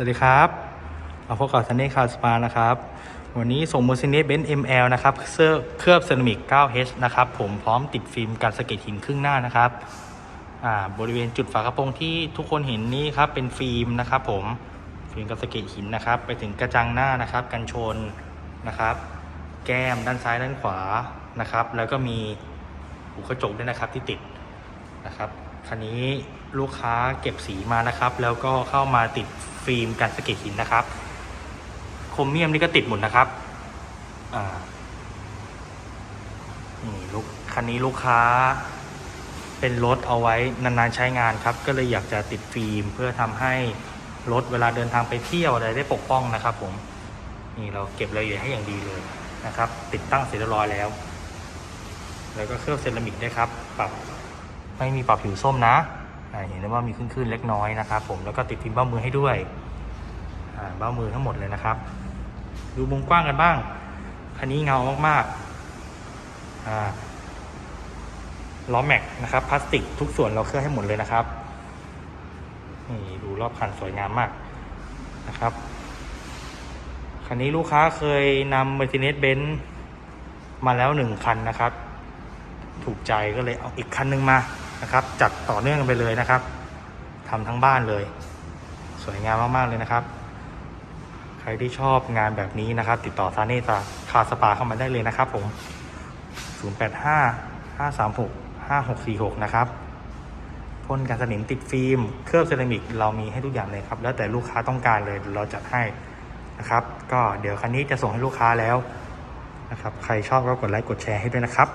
สวัสดีครับมาพบกับซันนี่คาร์สปานะครับ วันนี้ส่ง Mercedes Benz ML นะครับเสื้อเคลือบเซรามิก 9H นะครับ ผมพร้อมติดฟิล์มกันสะเก็ดหินครึ่งหน้านะครับอ่าบริเวณจุดฝากระโปรงที่ทุกคนเห็นนี้ครับเป็นฟิล์มนะครับ ผมฟิล์มกันสะเก็ดหินนะครับ ไปถึงกระจังหน้านะครับ กันชนนะครับ แก้มด้านซ้ายด้านขวานะครับ แล้วก็มีหูกระจกด้วยนะครับที่ติดนะครับ คันนี้ลูกค้าเก็บสีมานะครับ แล้วก็เข้ามาติดฟิล์มกันสะเก็ดหินนะครับ โครเมียมนี่ก็ติดหมดนะครับอ่านี่ลูกคันนี้ลูกค้าเป็นรถเอาไว้นานๆใช้งานครับ ก็เลยอยากจะติดฟิล์มเพื่อทำให้รถเวลาเดินทางไปเที่ยวอะไรได้ปกป้องนะครับ ผม นี่เราเก็บรายละเอียดให้อย่างดีเลยนะครับ ติดตั้งเสร็จเรียบร้อยแล้ว แล้วก็เคลือบเซรามิกด้วยครับ ปรับ ไม่มีปรับผิวส้มนะเห็นได้ว่ามีขึ้นๆเล็กน้อยนะครับ ผมแล้วก็ติดฟิล์มเบ้ามือให้ด้วยเบ้ามือทั้งหมดเลยนะครับ ดูมุมกว้างกันบ้าง คันนี้เงามากๆล้อแม็กนะครับพลาสติกทุกส่วนเราเคลือบให้หมดเลยนะครับนี่ดูรอบคันสวยงามมากนะครับคันนี้ลูกค้าเคยนำ Mercedes-Benz มาแล้วหนึ่งคันนะครับ ถูกใจก็เลยเอาอีกคันหนึ่งมา นะครับ จัดต่อเนื่องกันไปเลยนะครับทำทั้งบ้านเลย สวยงามมากๆเลยนะครับ ใครที่ชอบงานแบบนี้นะครับ ติดต่อซาเน่ตาคาสปาเข้ามาได้เลยนะครับ ผม 085 536 5646 นะครับพ่นกันสนิมติดฟิล์ม เคลือบเซรามิกเรามีให้ทุกอย่างเลยครับ แล้วแต่ลูกค้าต้องการเลยเราจัดให้นะครับ ก็เดี๋ยวคันนี้จะส่งให้ลูกค้าแล้วนะครับ ใครชอบก็กดไลค์กดแชร์ให้ด้วยนะครับ